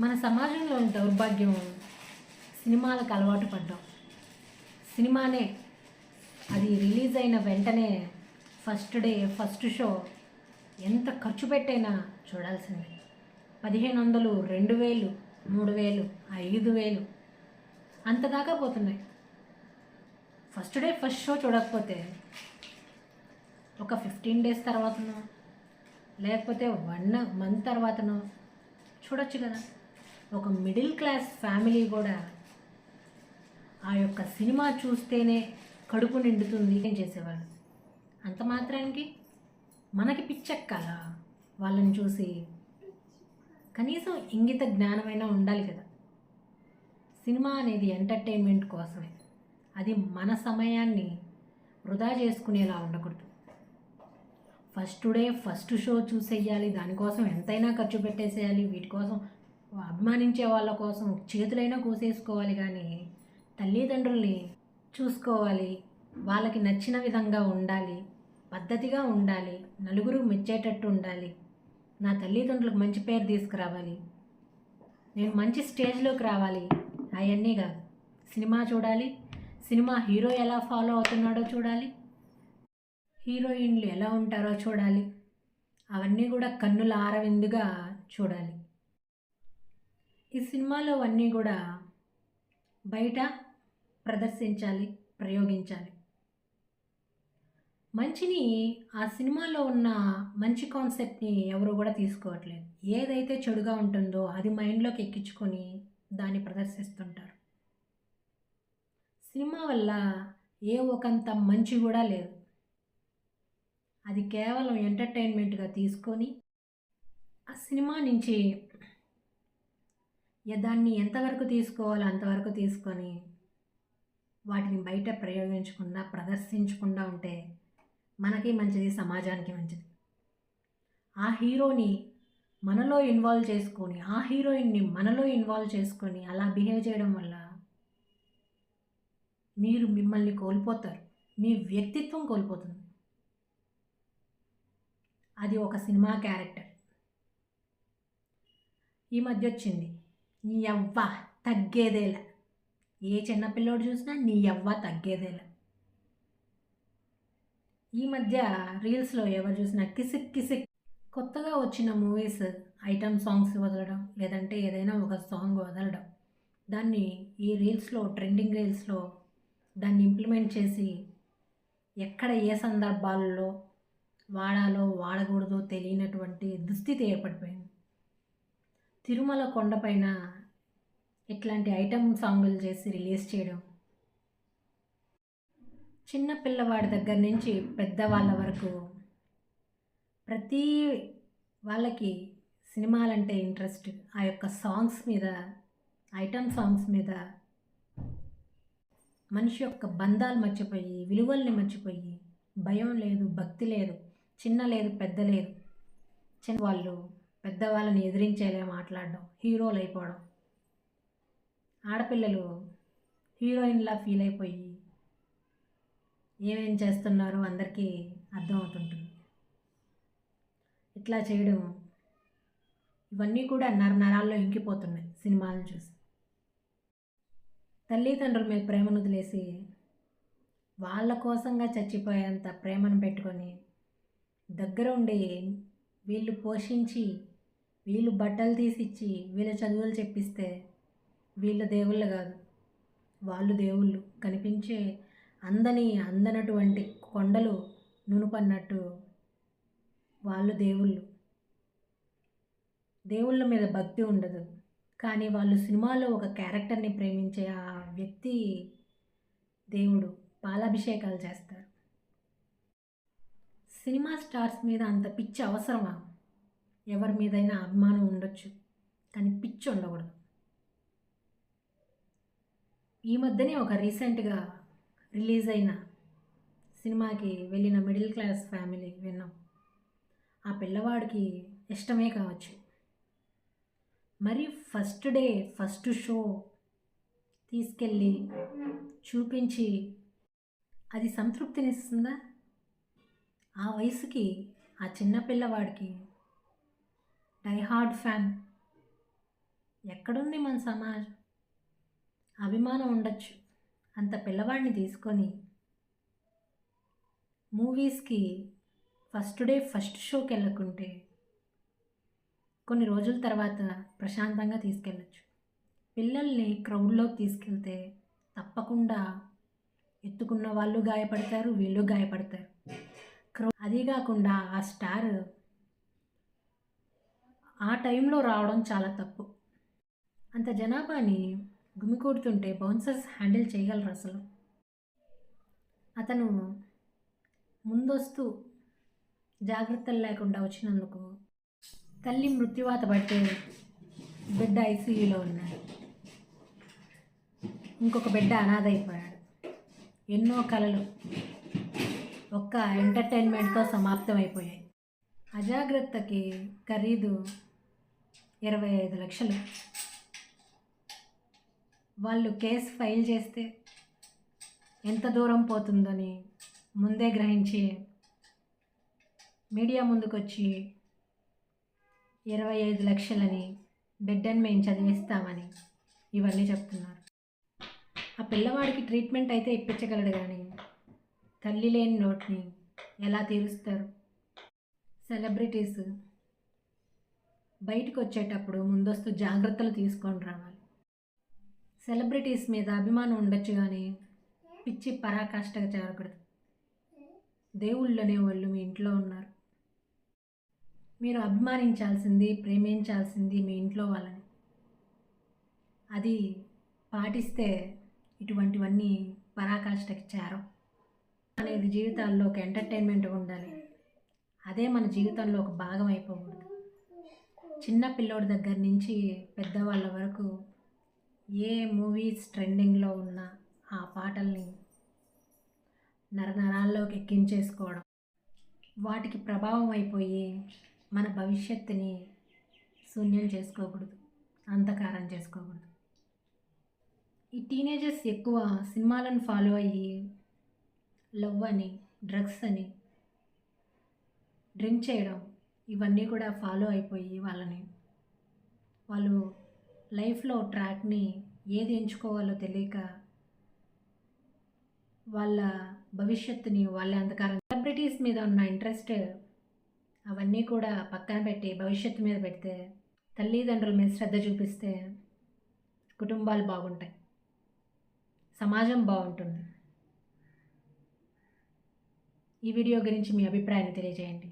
మన సమాజంలో దౌర్భాగ్యం సినిమాలకు అలవాటు పడ్డాం. సినిమానే అది రిలీజ్ అయిన వెంటనే ఫస్ట్ డే ఫస్ట్ షో ఎంత ఖర్చు పెట్టైనా చూడాల్సిందే. పదిహేను వందలు రెండు వేలు మూడు వేలు ఐదు వేలు అంత దాకా పోతున్నాయి. ఫస్ట్ డే ఫస్ట్ షో చూడకపోతే ఒక ఫిఫ్టీన్ డేస్ తర్వాతనో లేకపోతే వన్ మంత్ తర్వాతనో చూడొచ్చు కదా. ఒక మిడిల్ క్లాస్ ఫ్యామిలీ కూడా ఆ యొక్క సినిమా చూస్తేనే కడుపు నిండుతుంది ఏం చేసేవాళ్ళు. అంత మాత్రానికి మనకి పిచ్చెక్కాలా వాళ్ళని చూసి కనీసం ఇంగిత జ్ఞానమైనా ఉండాలి కదా. సినిమా అనేది ఎంటర్టైన్మెంట్ కోసమే. అది మన సమయాన్ని వృధా చేసుకునేలా ఉండకూడదు. ఫస్ట్ డే ఫస్ట్ షో చూసేయాలి దానికోసం ఎంతైనా ఖర్చు పెట్టేసేయాలి వీటి కోసం అభిమానించే వాళ్ళ కోసం చేతులైనా కోసేసుకోవాలి కానీ తల్లిదండ్రుల్ని చూసుకోవాలి. వాళ్ళకి నచ్చిన విధంగా ఉండాలి. పద్ధతిగా ఉండాలి. నలుగురు మెచ్చేటట్టు ఉండాలి. నా తల్లిదండ్రులకు మంచి పేరు తీసుకురావాలి. నేను మంచి స్టేజ్లోకి రావాలి. అవన్నీ కాదు. సినిమా చూడాలి. సినిమా హీరో ఎలా ఫాలో అవుతున్నాడో చూడాలి. హీరోయిన్లు ఎలా ఉంటారో చూడాలి. అవన్నీ కూడా కన్నుల ఆరవిందుగా చూడాలి. ఈ సినిమాలో అన్నీ కూడా బయట ప్రదర్శించాలి ప్రయోగించాలి. మంచిని ఆ సినిమాలో ఉన్న మంచి కాన్సెప్ట్ని ఎవరు కూడా తీసుకోవట్లేదు. ఏదైతే చెడుగా ఉంటుందో అది మైండ్లోకి ఎక్కించుకొని దాన్ని ప్రదర్శిస్తుంటారు. సినిమా వల్ల ఏ ఒకంత మంచి కూడా లేదు. అది కేవలం ఎంటర్టైన్మెంట్గా తీసుకొని ఆ సినిమా నుంచి దాన్ని ఎంతవరకు తీసుకోవాలో అంతవరకు తీసుకొని వాటిని బయట ప్రయోగించకుండా ప్రదర్శించకుండా ఉంటే మనకి మంచిది సమాజానికి మంచిది. ఆ హీరోని మనలో ఇన్వాల్వ్ చేసుకొని ఆ హీరోయిన్ని మనలో ఇన్వాల్వ్ చేసుకొని అలా బిహేవ్ చేయడం వల్ల మీరు మిమ్మల్ని కోల్పోతారు. మీ వ్యక్తిత్వం కోల్పోతుంది. అది ఒక సినిమా క్యారెక్టర్. ఈ మధ్య వచ్చింది. నీ యవ్వ తగ్గేదేలా. ఏ చిన్నపిల్లోడు చూసినా నీ యవ్వ తగ్గేదేలా. ఈ మధ్య రీల్స్లో ఎవరు చూసినా కిసిక్ కిసిక్. కొత్తగా వచ్చిన మూవీస్ ఐటమ్ సాంగ్స్ వదలడం లేదంటే ఏదైనా ఒక సాంగ్ వదలడం. దాన్ని ఈ రీల్స్లో ట్రెండింగ్ రీల్స్లో దాన్ని ఇంప్లిమెంట్ చేసి ఎక్కడ ఏ సందర్భాల్లో వాడాలో వాడకూడదో తెలియనటువంటి దుస్థితి ఏర్పడిపోయింది. తిరుమల కొండపైన ఇట్లాంటి ఐటమ్ సాంగులు చేసి రిలీజ్ చేయడం? చిన్న పిల్లవాడి దగ్గర నుంచి పెద్దవాళ్ళ వరకు ప్రతి వాళ్ళకి సినిమాలంటే ఇంట్రెస్ట్. ఆ యొక్క సాంగ్స్ మీద ఐటమ్ సాంగ్స్ మీద మనిషి యొక్క బంధాలు మర్చిపోయి విలువల్ని మర్చిపోయి భయం లేదు భక్తి లేదు చిన్న లేదు పెద్ద లేదు. చిన్న వాళ్ళు పెద్దవాళ్ళని ఎదిరించేలా మాట్లాడడం హీరోలు అయిపోవడం ఆడపిల్లలు హీరోయిన్లా ఫీల్ అయిపోయి ఏమేం చేస్తున్నారో అందరికీ అర్థమవుతుంటుంది. ఇట్లా చేయడం ఇవన్నీ కూడా నర నరాల్లో ఇంకిపోతున్నాయి సినిమాలను చూసి. తల్లిదండ్రుల మీద ప్రేమను వదిలేసి వాళ్ళ కోసంగా చచ్చిపోయేంత ప్రేమను పెట్టుకొని దగ్గర ఉండి వీళ్ళు పోషించి వీళ్ళు బట్టలు తీసిచ్చి వీళ్ళ చదువులు చెప్పిస్తే వీళ్ళు దేవుళ్ళు కాదు. వాళ్ళు దేవుళ్ళు. కనిపించే అందని అందనటువంటి కొండలు నునుపన్నట్టు వాళ్ళు దేవుళ్ళు. దేవుళ్ళ మీద భక్తి ఉండదు. కానీ వాళ్ళు సినిమాలో ఒక క్యారెక్టర్ని ప్రేమించే ఆ వ్యక్తి దేవుడు. పాలాభిషేకాలు చేస్తారు. సినిమా స్టార్స్ మీద అంత పిచ్చి అవసరమా? ఎవరి మీదైనా అభిమానం ఉండొచ్చు కానీ పిచ్చి ఉండకూడదు. ఈ మధ్యనే ఒక రీసెంట్గా రిలీజ్ అయిన సినిమాకి వెళ్ళిన మిడిల్ క్లాస్ ఫ్యామిలీ విన్నాం. ఆ పిల్లవాడికి ఇష్టమే కావచ్చు. మరి ఫస్ట్ డే ఫస్ట్ షో తీసుకెళ్ళి చూపించి అది సంతృప్తినిస్తుందా? ఆ వయసుకి ఆ చిన్న పిల్లవాడికి డైహార్డ్ ఫ్యాన్. ఎక్కడుంది మన సమాజం? అభిమానం ఉండొచ్చు. అంత పిల్లవాడిని తీసుకొని మూవీస్కి ఫస్ట్ డే ఫస్ట్ షోకి వెళ్ళకుంటే కొన్ని రోజుల తర్వాత ప్రశాంతంగా తీసుకెళ్ళచ్చు. పిల్లల్ని క్రౌడ్లోకి తీసుకెళ్తే తప్పకుండా ఎత్తుకున్న వాళ్ళు గాయపడతారు వీళ్ళు గాయపడతారు. క్రౌ అది కాకుండా ఆ స్టార్ ఆ టైంలో రావడం చాలా తప్పు. అంత జనాభాని గుమికూడుతుంటే బౌన్సర్స్ హ్యాండిల్ చేయగలరు అసలు. అతను ముందొస్తూ జాగ్రత్తలు లేకుండా వచ్చినందుకు తల్లి మృత్యువాత పట్టే బిడ్డ ఐసీయూలో ఉన్నాడు. ఇంకొక బిడ్డ అనాథ అయిపోయాడు ఎన్నో కళలు ఒక్క ఎంటర్టైన్మెంట్తో సమాప్తమైపోయాయి. అజాగ్రత్తకి ఖరీదు ఇరవై ఐదు లక్షలు. వాళ్ళు కేసు ఫైల్ చేస్తే ఎంత దూరం పోతుందని ముందే గ్రహించి మీడియా ముందుకొచ్చి ఇరవై ఐదు లక్షలని బిడ్డని మేము చదివిస్తామని ఇవన్నీ చెప్తున్నారు. ఆ పిల్లవాడికి ట్రీట్మెంట్ అయితే ఇప్పించగలడు కానీ తల్లి లేని నోట్ని ఎలా తీరుస్తారు? సెలబ్రిటీస్ బయటకు వచ్చేటప్పుడు ముందస్తు జాగ్రత్తలు తీసుకొని రావాలి. సెలబ్రిటీస్ మీద అభిమానం ఉండొచ్చు కానీ పిచ్చి పరాకాష్ఠగా చేరకూడదు. దేవుళ్ళనే వాళ్ళు మీ ఇంట్లో ఉన్నారు. మీరు అభిమానించాల్సింది ప్రేమించాల్సింది మీ ఇంట్లో వాళ్ళని. అది పాటిస్తే ఇటువంటివన్నీ పరాకాష్ఠకి చేరం అనేది జీవితాల్లో ఒక ఎంటర్టైన్మెంట్ ఉండాలి. అదే మన జీవితంలో ఒక భాగం అయిపోకూడదు. చిన్న పిల్లోడి దగ్గర నుంచి పెద్దవాళ్ళ వరకు ఏ మూవీస్ ట్రెండింగ్లో ఉన్న ఆ పాటల్ని నరనరాల్లోకి ఎక్కించేసుకోవడం వాటికి ప్రభావం అయిపోయి మన భవిష్యత్తుని శూన్యం చేసుకోకూడదు అంధకారం చేసుకోకూడదు. ఈ టీనేజర్స్ ఎక్కువ సినిమాలను ఫాలో అయ్యి లవ్ అని డ్రగ్స్ అని డ్రింక్ చేయడం ఇవన్నీ కూడా ఫాలో అయిపోయి వాళ్ళని. వాళ్ళు లైఫ్లో ట్రాక్ని ఏది ఎంచుకోవాలో తెలియక వాళ్ళ భవిష్యత్తుని వాళ్ళ అంధకారం సెలబ్రిటీస్ మీద ఉన్న ఇంట్రెస్ట్ అవన్నీ కూడా పక్కన పెట్టి భవిష్యత్తు మీద పెడితే తల్లిదండ్రుల మీద శ్రద్ధ చూపిస్తే కుటుంబాలు బాగుంటాయి. సమాజం బాగుంటుంది. ఈ వీడియో గురించి మీ అభిప్రాయాన్ని తెలియజేయండి.